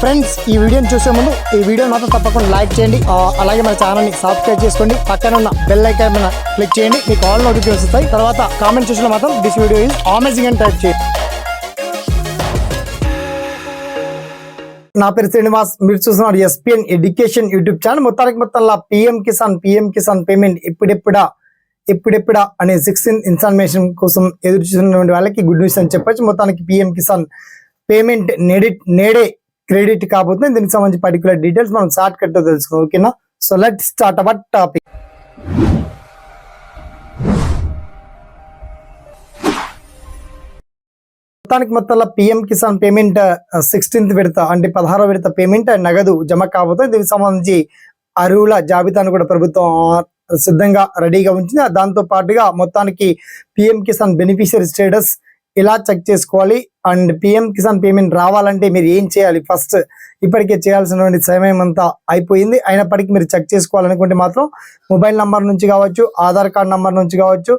Friends ఈ వీడియోని చూసే ముందు ఈ వీడియో మాత్రం తప్పకుండా లైక్ చేయండి. అలాగే మన ఛానల్ని సబ్స్క్రైబ్ చేసుకోండి. పక్కన ఉన్న బెల్ ఐకాన్ మీద క్లిక్ చేయండి. మీకు ఆల్ నోటిఫికేషన్ వస్తాయి. తర్వాత కామెంట్ చూసిన మాత్రం దిస్ వీడియో ఈజ్ అమేజింగ్ అని టైప్ చేయండి. నా పేరు శ్రీనివాస్. మీరు చూస్తున్నారు ఎస్పిఎన్ ఎడ్యుకేషన్ యూట్యూబ్ ఛానల్ మొత్తానికి మొత్తంలో PM Kisan PM Kisan payment ఎప్పుడెప్పుడా ఎప్పుడెప్పుడా అనే సిక్స్టీన్ ఇన్ఫర్మేషన్ కోసం ఎదురు చూస్తున్నటువంటి వాళ్ళకి గుడ్ న్యూస్ అని చెప్పొచ్చు. మొత్తానికి పిఎం కిసాన్ పేమెంట్ నేడి నేడే క్రెడిట్ కాబోతుంది దీనికి సంబంధించి పర్టికులర్ డీటెయిల్స్ మనం షార్ట్ కట్తో తెలుసుకుందాం ఓకేనా so let start our topic మొత్తానికి మొత్తంలో పిఎం కిసాన్ పేమెంట్ సిక్స్టీన్త్ విడత అంటే పదహారో విడత పేమెంట్ uh, నగదు జమ కాబోతుంది దీనికి సంబంధించి అరువుల జాబితాను కూడా ప్రభుత్వం uh, సిద్ధంగా రెడీగా ఉంచింది. దాంతో పాటుగా మొత్తానికి పిఎం కిసాన్ బెనిఫిషియరీ స్టేటస్ ఇలా చెక్ చేసుకోవాలి. అండ్ పిఎం కిసాన్ పేమెంట్ రావాలంటే మీరు ఏం చేయాలి? ఫస్ట్ ఇప్పటికే చేయాల్సినటువంటి సమయం అంతా అయిపోయింది. అయినప్పటికీ మీరు చెక్ చేసుకోవాలనుకుంటే మాత్రం మొబైల్ నంబర్ నుంచి కావచ్చు ఆధార్ కార్డ్ నంబర్ నుంచి కావచ్చు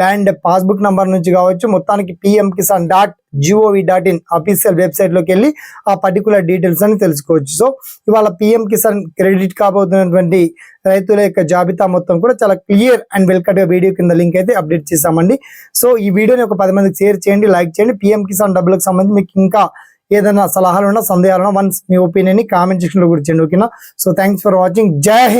ల్యాండ్ పాస్బుక్ నంబర్ నుంచి కావచ్చు మొత్తానికి PM Kisan dot GOV dot in official వెబ్సైట్లోకి వెళ్ళి ఆ పర్టికులర్ డీటెయిల్స్ అని తెలుసుకోవచ్చు. సో ఇవాళ పిఎం కిసాన్ క్రెడిట్ కాబోతున్నటువంటి రైతుల యొక్క జాబితా మొత్తం కూడా చాలా క్లియర్ అండ్ వెల్కట్గా వీడియో కింద లింక్ అయితే అప్డేట్ చేసామండి సో ఈ వీడియోని ఒక పది మందికి షేర్ చేయండి లైక్ చేయండి. పిఎం కిసాన్ డబ్బులకు సంబంధించి మీకు ఇంకా ఏదైనా సలహాలు ఉన్నా సందేహాలు ఉన్నా వన్స్ మీ ఒపీనియన్ కామెంట్ సెక్షన్లో కూడా చేయండి ఓకేనా సో థ్యాంక్స్ ఫర్ వాచింగ్ జై